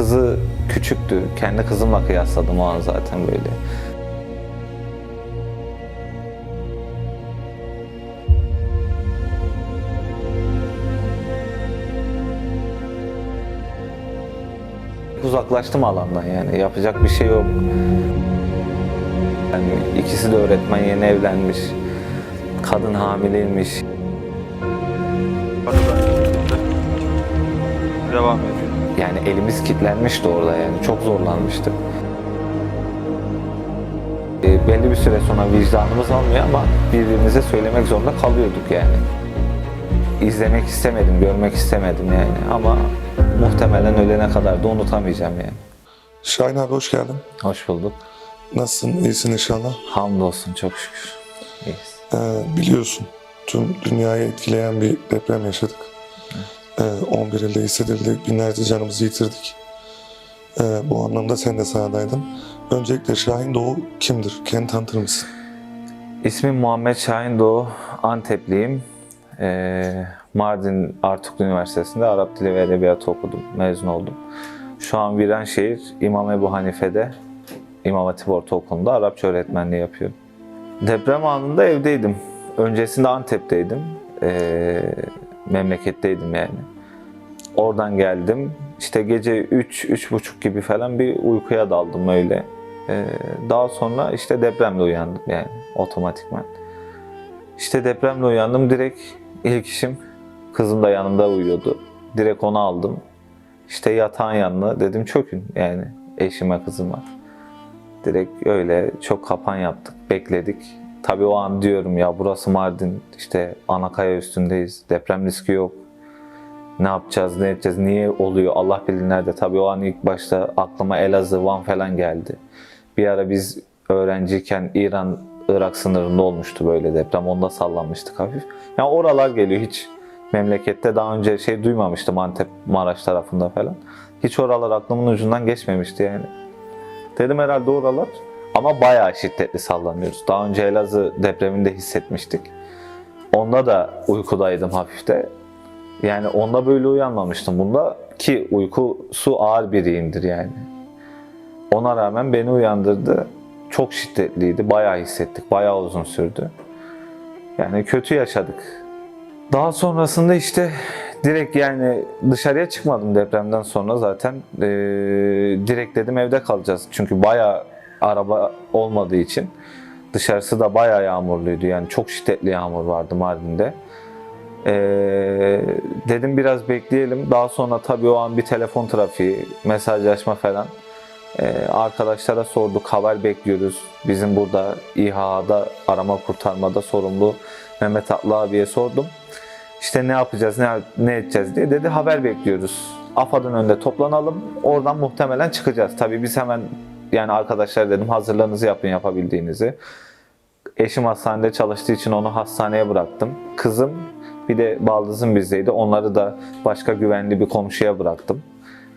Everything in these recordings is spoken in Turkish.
kızı küçüktü. Kendi kızımla kıyasladım o an zaten böyle. Uzaklaştım alandan yani. Yapacak bir şey yok. Yani ikisi de öğretmen yeni evlenmiş. Kadın hamileymiş. Devam ediyor. Yani elimiz kilitlenmişti orada yani. Çok zorlanmıştık. E, belli bir süre sonra vicdanımız almıyor ama birbirimize söylemek zorunda kalıyorduk yani. İzlemek istemedim, görmek istemedim yani ama muhtemelen ölene kadar da unutamayacağım yani. Şahin abi hoş geldin. Hoş bulduk. Nasılsın? İyisin inşallah. Hamdolsun çok şükür. İyiyiz. Ee, biliyorsun tüm dünyayı etkileyen bir deprem yaşadık. Ee, 11 ilde hissedildi. Binlerce canımızı yitirdik. Ee, bu anlamda sen de sahadaydın. Öncelikle Şahin Doğu kimdir? Kendini tanıtır mısın? İsmim Muhammed Şahin Doğu, Antepliyim. Ee, Mardin Artuklu Üniversitesi'nde Arap Dili ve Edebiyatı okudum, mezun oldum. Şu an Viranşehir İmam Ebu Hanife'de İmam Hatip Ortaokulu'nda Arapça öğretmenliği yapıyorum. Deprem anında evdeydim. Öncesinde Antep'teydim. Ee, memleketteydim yani. Oradan geldim. İşte gece 3-3.30 gibi falan bir uykuya daldım öyle. Ee, daha sonra işte depremle uyandım yani otomatikman. İşte depremle uyandım direkt ilk işim kızım da yanımda uyuyordu. Direkt onu aldım. İşte yatağın yanına dedim çökün yani eşime kızıma. Direkt öyle çok kapan yaptık, bekledik. Tabii o an diyorum ya burası Mardin, işte Anakaya üstündeyiz, deprem riski yok. Ne yapacağız, ne edeceğiz, niye oluyor Allah bilir nerede. Tabii o an ilk başta aklıma Elazığ, Van falan geldi. Bir ara biz öğrenciyken İran, Irak sınırında olmuştu böyle deprem. Onda sallanmıştık hafif. Yani oralar geliyor hiç memlekette daha önce şey duymamıştım Antep, Maraş tarafında falan. Hiç oralar aklımın ucundan geçmemişti yani. Dedim herhalde oralar. Ama bayağı şiddetli sallanıyoruz. Daha önce Elazığ depreminde hissetmiştik. Onda da uykudaydım hafifte. Yani onda böyle uyanmamıştım. Bunda ki uykusu ağır biriyimdir yani. Ona rağmen beni uyandırdı. Çok şiddetliydi. Bayağı hissettik. Bayağı uzun sürdü. Yani kötü yaşadık. Daha sonrasında işte direkt yani dışarıya çıkmadım depremden sonra zaten. Ee, direkt dedim evde kalacağız. Çünkü bayağı araba olmadığı için. Dışarısı da bayağı yağmurluydu. Yani çok şiddetli yağmur vardı Mardin'de. Ee, dedim biraz bekleyelim. Daha sonra tabii o an bir telefon trafiği, mesajlaşma falan. Ee, arkadaşlara sorduk, haber bekliyoruz. Bizim burada İHA'da arama kurtarmada sorumlu Mehmet Atlı abiye sordum. İşte ne yapacağız, ne, ne edeceğiz diye dedi haber bekliyoruz. AFAD'ın önünde toplanalım, oradan muhtemelen çıkacağız. Tabii biz hemen yani arkadaşlar dedim hazırlığınızı yapın yapabildiğinizi. Eşim hastanede çalıştığı için onu hastaneye bıraktım. Kızım bir de baldızım bizdeydi. Onları da başka güvenli bir komşuya bıraktım.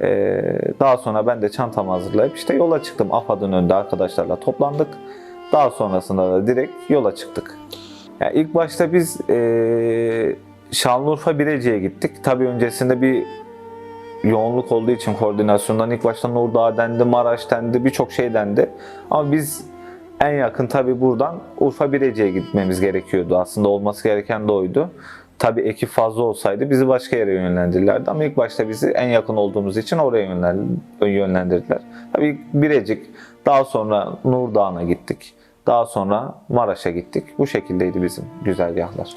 Ee, daha sonra ben de çantamı hazırlayıp işte yola çıktım. AFAD'ın önünde arkadaşlarla toplandık. Daha sonrasında da direkt yola çıktık. Yani ilk başta biz ee, Şanlıurfa Birecik'e gittik. Tabii öncesinde bir yoğunluk olduğu için koordinasyondan ilk başta Nurdağ dendi, Maraş dendi, birçok şey dendi. Ama biz en yakın tabii buradan Urfa Birecik'e gitmemiz gerekiyordu. Aslında olması gereken de oydu. Tabii ekip fazla olsaydı bizi başka yere yönlendirirlerdi ama ilk başta bizi en yakın olduğumuz için oraya yönlen- yönlendirdiler. Tabii Birecik, daha sonra Nurdağ'a gittik. Daha sonra Maraş'a gittik. Bu şekildeydi bizim güzergahlar.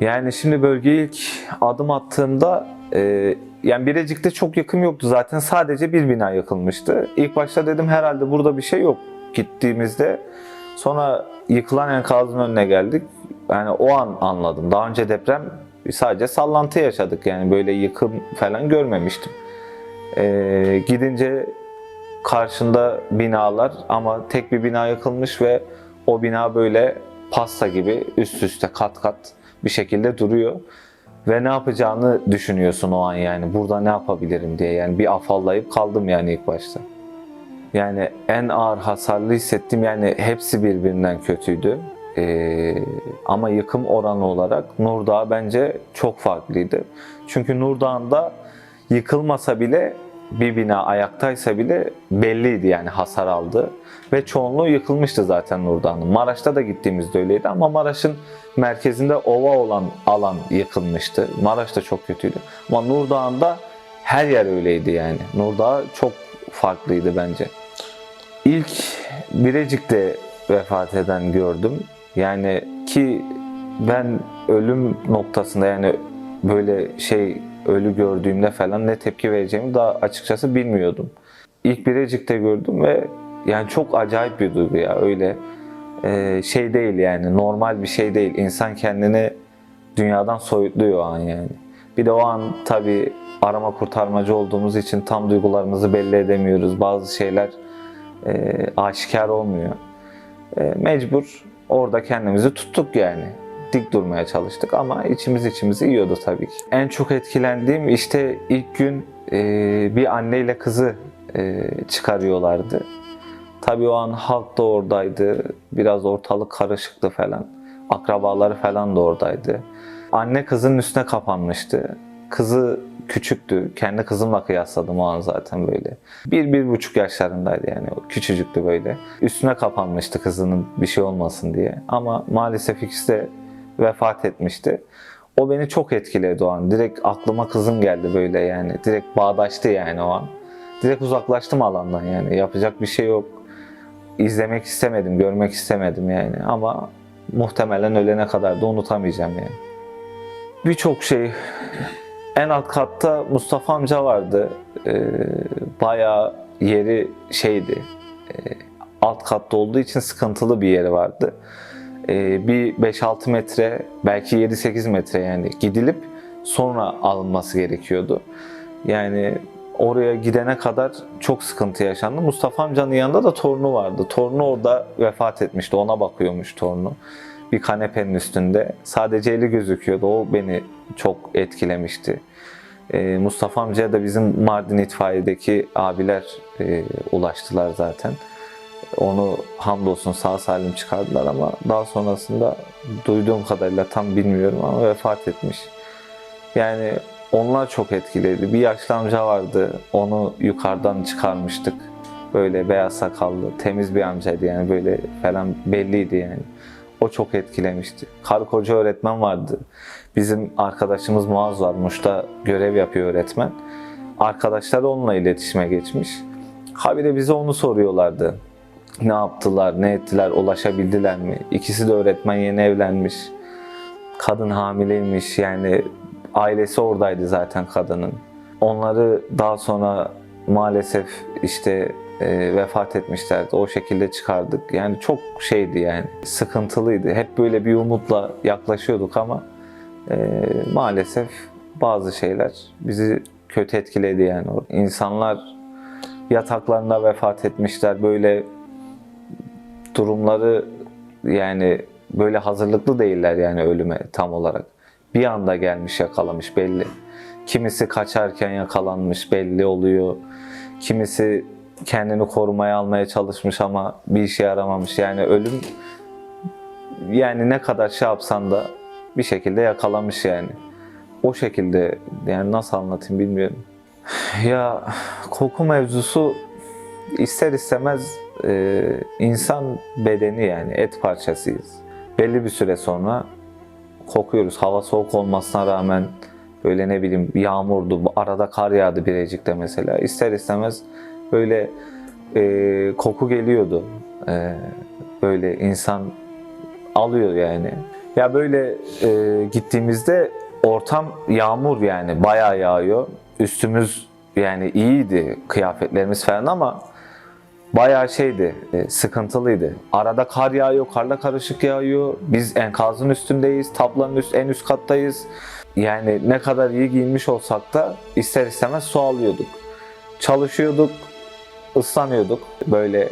Yani şimdi bölgeye ilk adım attığımda e, yani Birecik'te çok yakın yoktu zaten sadece bir bina yakılmıştı. İlk başta dedim herhalde burada bir şey yok gittiğimizde. Sonra yıkılan enkazın önüne geldik. Yani o an anladım. Daha önce deprem sadece sallantı yaşadık yani böyle yıkım falan görmemiştim. E, gidince karşında binalar ama tek bir bina yakılmış ve o bina böyle pasta gibi üst üste kat kat bir şekilde duruyor. Ve ne yapacağını düşünüyorsun o an yani. Burada ne yapabilirim diye. Yani bir afallayıp kaldım yani ilk başta. Yani en ağır hasarlı hissettim yani hepsi birbirinden kötüydü. Ee, ama yıkım oranı olarak Nurdağ bence çok farklıydı. Çünkü Nurdağ'ında yıkılmasa bile bir bina ayaktaysa bile belliydi yani hasar aldı. Ve çoğunluğu yıkılmıştı zaten Nurdağ'ın. Maraş'ta da gittiğimizde öyleydi ama Maraş'ın merkezinde ova olan alan yıkılmıştı. Maraş da çok kötüydü. Ama Nurdağ'ında her yer öyleydi yani. Nurdağ çok farklıydı bence. İlk Birecik'te vefat eden gördüm. Yani ki ben ölüm noktasında yani böyle şey ölü gördüğümde falan ne tepki vereceğimi daha açıkçası bilmiyordum. İlk Birecik'te gördüm ve yani çok acayip bir duygu ya öyle e, şey değil yani normal bir şey değil. İnsan kendini dünyadan soyutluyor o an yani. Bir de o an tabii arama kurtarmacı olduğumuz için tam duygularımızı belli edemiyoruz. Bazı şeyler e, aşikar olmuyor. E, mecbur orada kendimizi tuttuk yani. Dik durmaya çalıştık ama içimiz içimizi yiyordu tabii ki. En çok etkilendiğim işte ilk gün e, bir anneyle kızı e, çıkarıyorlardı. Tabii o an halk da oradaydı. Biraz ortalık karışıktı falan. Akrabaları falan da oradaydı. Anne kızın üstüne kapanmıştı. Kızı küçüktü. Kendi kızımla kıyasladım o an zaten böyle. Bir, bir buçuk yaşlarındaydı yani. Küçücüktü böyle. Üstüne kapanmıştı kızının bir şey olmasın diye. Ama maalesef ikisi de vefat etmişti. O beni çok etkiledi o an. Direkt aklıma kızım geldi böyle yani. Direkt bağdaştı yani o an. Direkt uzaklaştım alandan yani. Yapacak bir şey yok. İzlemek istemedim, görmek istemedim yani. Ama muhtemelen ölene kadar da unutamayacağım yani. Birçok şey en alt katta Mustafa amca vardı. Ee, bayağı yeri şeydi. Ee, alt katta olduğu için sıkıntılı bir yeri vardı. Ee, bir 5-6 metre belki 7-8 metre yani gidilip sonra alınması gerekiyordu. Yani oraya gidene kadar çok sıkıntı yaşandı. Mustafa amcanın yanında da torunu vardı. Torunu orada vefat etmişti. Ona bakıyormuş torunu. Bir kanepenin üstünde. Sadece eli gözüküyordu. O beni çok etkilemişti. Ee, Mustafa amcaya da bizim Mardin itfaiyedeki abiler e, ulaştılar zaten. Onu hamdolsun sağ salim çıkardılar ama daha sonrasında duyduğum kadarıyla tam bilmiyorum ama vefat etmiş. Yani onlar çok etkiledi. Bir yaşlı amca vardı. Onu yukarıdan çıkarmıştık. Böyle beyaz sakallı, temiz bir amcaydı yani böyle falan belliydi yani. O çok etkilemişti. Karı koca öğretmen vardı. Bizim arkadaşımız Muaz var. Muş'ta görev yapıyor öğretmen. Arkadaşlar onunla iletişime geçmiş. Habire bize onu soruyorlardı. Ne yaptılar, ne ettiler, ulaşabildiler mi? İkisi de öğretmen yeni evlenmiş. Kadın hamileymiş yani ailesi oradaydı zaten kadının. Onları daha sonra maalesef işte e, vefat etmişlerdi. O şekilde çıkardık. Yani çok şeydi yani. Sıkıntılıydı. Hep böyle bir umutla yaklaşıyorduk ama e, maalesef bazı şeyler bizi kötü etkiledi yani. İnsanlar yataklarında vefat etmişler. Böyle durumları yani böyle hazırlıklı değiller yani ölüme tam olarak. Bir anda gelmiş yakalamış belli. Kimisi kaçarken yakalanmış belli oluyor. Kimisi kendini korumaya almaya çalışmış ama bir işe yaramamış. Yani ölüm yani ne kadar şey yapsan da bir şekilde yakalamış yani. O şekilde yani nasıl anlatayım bilmiyorum. Ya koku mevzusu ister istemez e, insan bedeni yani et parçasıyız. Belli bir süre sonra kokuyoruz. Hava soğuk olmasına rağmen böyle ne bileyim yağmurdu, arada kar yağdı Birecik'te mesela. İster istemez böyle e, koku geliyordu. E, böyle insan alıyor yani. Ya böyle e, gittiğimizde ortam yağmur yani bayağı yağıyor. Üstümüz yani iyiydi kıyafetlerimiz falan ama bayağı şeydi, e, sıkıntılıydı. Arada kar yağıyor, karla karışık yağıyor. Biz enkazın üstündeyiz, tablanın üst, en üst kattayız. Yani ne kadar iyi giyinmiş olsak da ister istemez su alıyorduk. Çalışıyorduk, ıslanıyorduk. Böyle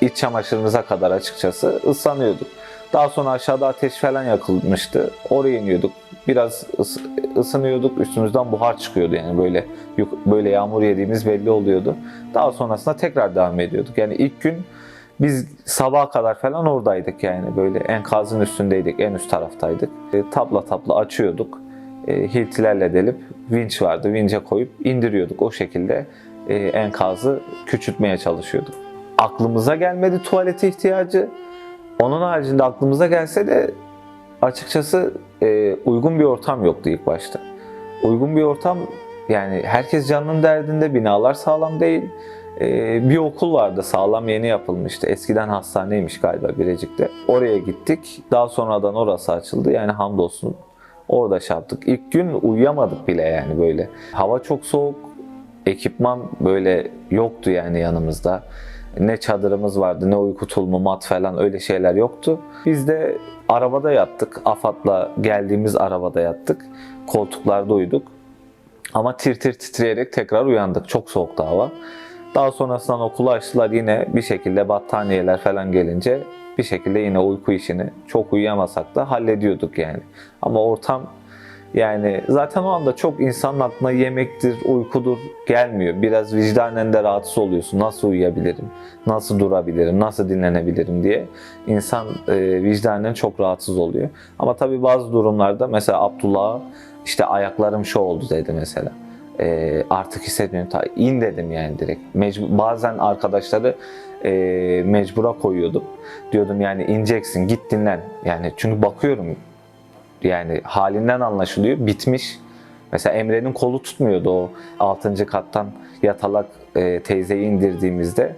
iç çamaşırımıza kadar açıkçası ıslanıyorduk. Daha sonra aşağıda ateş falan yakılmıştı. Oraya iniyorduk. Biraz ıs- ısınıyorduk. Üstümüzden buhar çıkıyordu yani böyle böyle yağmur yediğimiz belli oluyordu. Daha sonrasında tekrar devam ediyorduk. Yani ilk gün biz sabaha kadar falan oradaydık yani böyle enkazın üstündeydik, en üst taraftaydık. E, tabla tabla açıyorduk. E, hiltilerle delip vinç vardı, vince koyup indiriyorduk o şekilde. E, enkazı küçültmeye çalışıyorduk. Aklımıza gelmedi tuvalete ihtiyacı. Onun haricinde aklımıza gelse de açıkçası e, uygun bir ortam yoktu ilk başta. Uygun bir ortam yani herkes canının derdinde binalar sağlam değil. E, bir okul vardı sağlam yeni yapılmıştı. Eskiden hastaneymiş galiba Birecik'te. Oraya gittik. Daha sonradan orası açıldı. Yani hamdolsun orada şey. İlk gün uyuyamadık bile yani böyle. Hava çok soğuk. Ekipman böyle yoktu yani yanımızda. Ne çadırımız vardı, ne uyku tulumu, mat falan öyle şeyler yoktu. Biz de arabada yattık. AFAD'la geldiğimiz arabada yattık. Koltuklarda uyuduk. Ama tir tir titreyerek tekrar uyandık. Çok soğuktu hava. Daha sonrasından okulu açtılar yine bir şekilde battaniyeler falan gelince bir şekilde yine uyku işini çok uyuyamasak da hallediyorduk yani. Ama ortam yani zaten o anda çok insanın aklına yemektir, uykudur gelmiyor. Biraz vicdanen de rahatsız oluyorsun. Nasıl uyuyabilirim? Nasıl durabilirim? Nasıl dinlenebilirim diye. İnsan e, vicdanen çok rahatsız oluyor. Ama tabii bazı durumlarda mesela Abdullah'a işte ayaklarım şu oldu dedi mesela. E, artık hissetmiyorum. Ta, in dedim yani direkt. Mecbur, bazen arkadaşları e, mecbura koyuyordum. Diyordum yani ineceksin git dinlen. Yani çünkü bakıyorum yani halinden anlaşılıyor. Bitmiş. Mesela Emre'nin kolu tutmuyordu o 6. kattan yatalak e, teyzeyi indirdiğimizde.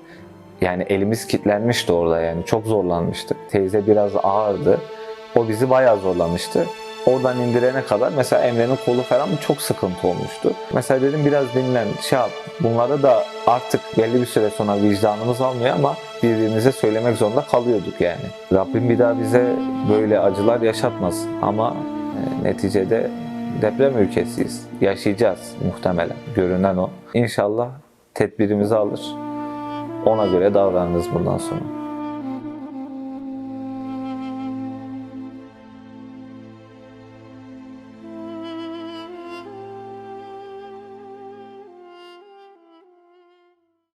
Yani elimiz kilitlenmişti orada yani çok zorlanmıştık. Teyze biraz ağırdı. O bizi bayağı zorlamıştı. Oradan indirene kadar mesela Emre'nin kolu falan çok sıkıntı olmuştu. Mesela dedim biraz dinlen, şey yap. Bunları da artık belli bir süre sonra vicdanımız almıyor ama birbirimize söylemek zorunda kalıyorduk yani. Rabbim bir daha bize böyle acılar yaşatmasın ama e, neticede deprem ülkesiyiz. Yaşayacağız muhtemelen. Görünen o. İnşallah tedbirimizi alır. Ona göre davranırız bundan sonra.